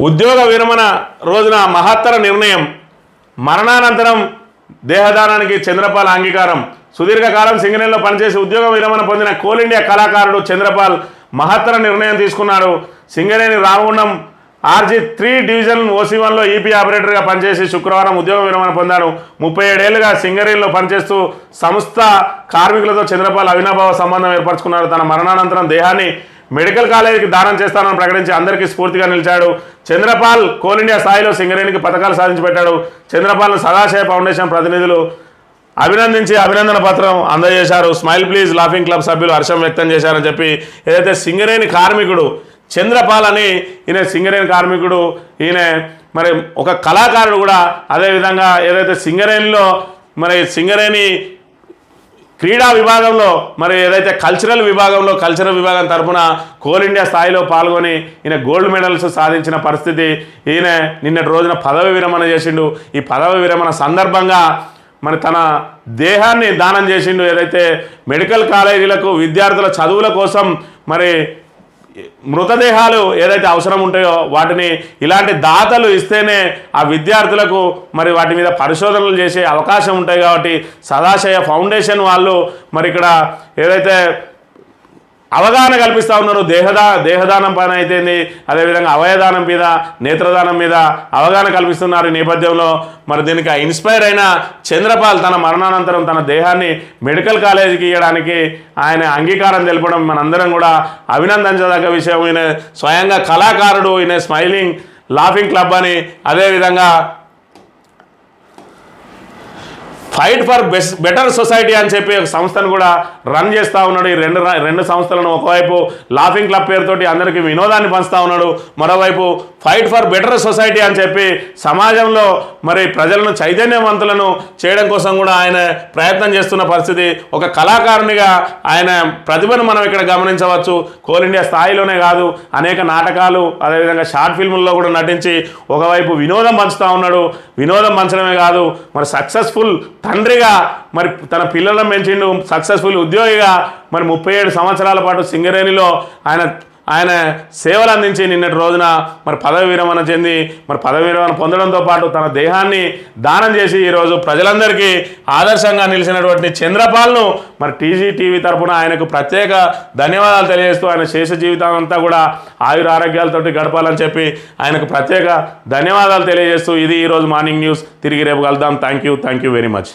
ఉద్యోగ విరమణ రోజున మహత్తర నిర్ణయం. మరణానంతరం దేహదానానికి చంద్రపాల్ అంగీకారం. సుదీర్ఘకాలం సింగరేణిలో పనిచేసి ఉద్యోగ విరమణ పొందిన కోల్ ఇండియా కళాకారుడు చంద్రపాల్ మహత్తర నిర్ణయం తీసుకున్నాడు. Singareni Ramagundam RG three division OC వన్లో ఈపీ ఆపరేటర్గా పనిచేసి శుక్రవారం ఉద్యోగ విరమణ పొందాడు. ముప్పై ఏడేళ్ళుగా సింగరేణిలో పనిచేస్తూ సంస్థ కార్మికులతో చంద్రపాల్ అవినాభావ సంబంధం ఏర్పరచుకున్నాడు. తన మరణానంతరం దేహాన్ని మెడికల్ కాలేజీకి దానం చేస్తానని ప్రకటించి అందరికీ స్ఫూర్తిగా నిలిచాడు. చంద్రపాల్ కోల్ ఇండియా స్థాయిలో సింగరేణికి పథకాలు సాధించి పెట్టాడు. చంద్రపాల్ను సదాశయ ఫౌండేషన్ ప్రతినిధులు అభినందించి అభినందన పత్రం అందజేశారు. స్మైల్ ప్లీజ్ లాఫింగ్ క్లబ్ సభ్యులు హర్షం వ్యక్తం చేశారని చెప్పి ఏదైతే సింగరేణి కార్మికుడు చంద్రపాల్ అని ఈయన సింగరేణి కార్మికుడు ఈయన మరి ఒక కళాకారుడు కూడా అదేవిధంగా ఏదైతే సింగరేణిలో మరి సింగరేణి క్రీడా విభాగంలో మరి ఏదైతే కల్చరల్ విభాగంలో కల్చరల్ విభాగం తరఫున కోల్ ఇండియా స్థాయిలో పాల్గొని ఈయన గోల్డ్ మెడల్స్ సాధించిన పరిస్థితి ఈయన నిన్నటి రోజున పదవి విరమణ చేసిండు. ఈ పదవి విరమణ సందర్భంగా మరి తన దేహాన్ని దానం చేసిండు. ఏదైతే మెడికల్ కాలేజీలకు విద్యార్థుల చదువుల కోసం మరి మృతదేహాలు ఏదైతే అవసరం ఉంటాయో వాటిని ఇలాంటి దాతలు ఇస్తేనే ఆ విద్యార్థులకు మరి వాటి మీద పరిశోధనలు చేసే అవకాశం ఉంటాయి కాబట్టి సదాశయ ఫౌండేషన్ వాళ్ళు మరి ఇక్కడ ఏదైతే అవగాహన కల్పిస్తూ ఉన్నారు. దేహదా దేహదానం పైన అయితేంది? అదేవిధంగా అవయదానం మీద నేత్రదానం మీద అవగాహన కల్పిస్తున్నారు ఈ నేపథ్యంలో. మరి దీనికి ఆ ఇన్స్పైర్ అయిన చంద్రపాల్ తన మరణానంతరం తన దేహాన్ని మెడికల్ కాలేజీకి ఇవ్వడానికి ఆయన అంగీకారం తెలపడం మనందరం కూడా అభినందించదగ్గ విషయం. ఈయన స్వయంగా కళాకారుడు ఈయన స్మైలింగ్ లాఫింగ్ క్లబ్ అని అదేవిధంగా fight for best better society అని చెప్పి ఒక సంస్థను కూడా రన్ చేస్తూ ఉన్నాడు. ఈ రెండు రెండు సంస్థలను ఒకవైపు లాఫింగ్ క్లబ్ పేరుతోటి అందరికీ వినోదాన్ని పంచుతూ ఉన్నాడు. మరోవైపు ఫైట్ ఫర్ బెటర్ సొసైటీ అని చెప్పి సమాజంలో మరి ప్రజలను చైతన్యవంతులను చేయడం కోసం కూడా ఆయన ప్రయత్నం చేస్తున్న పరిస్థితి ఒక కళాకారునిగా ఆయన ప్రతిభను మనం ఇక్కడ గమనించవచ్చు. కోల్ ఇండియా స్థాయిలోనే కాదు అనేక నాటకాలు అదేవిధంగా షార్ట్ ఫిల్ముల్లో కూడా నటించి ఒకవైపు వినోదం పంచుతూ ఉన్నాడు. వినోదం పంచడమే కాదు మరి సక్సెస్ఫుల్ తండ్రిగా మరి తన పిల్లలను పెంచిండు సక్సెస్ఫుల్ ఉద్యోగిగా మరి ముప్పై ఏడు సంవత్సరాల పాటు సింగరేణిలో ఆయన ఆయన సేవలు అందించి నిన్నటి రోజున మరి పదవి విరమణ చెంది మరి పదవి విరమణ పొందడంతో పాటు తన దేహాన్ని దానం చేసి ఈరోజు ప్రజలందరికీ ఆదర్శంగా నిలిచినటువంటి చంద్రపాల్ను మరి టీజీ టీవీ తరఫున ఆయనకు ప్రత్యేక ధన్యవాదాలు తెలియజేస్తూ ఆయన శేష జీవితం అంతా కూడా ఆయుర ఆరోగ్యాలతోటి గడపాలని చెప్పి ఆయనకు ప్రత్యేక ధన్యవాదాలు తెలియజేస్తూ ఇది ఈరోజు మార్నింగ్ న్యూస్. తిరిగి రేపు కలుద్దాం. Thank you. Thank you very much.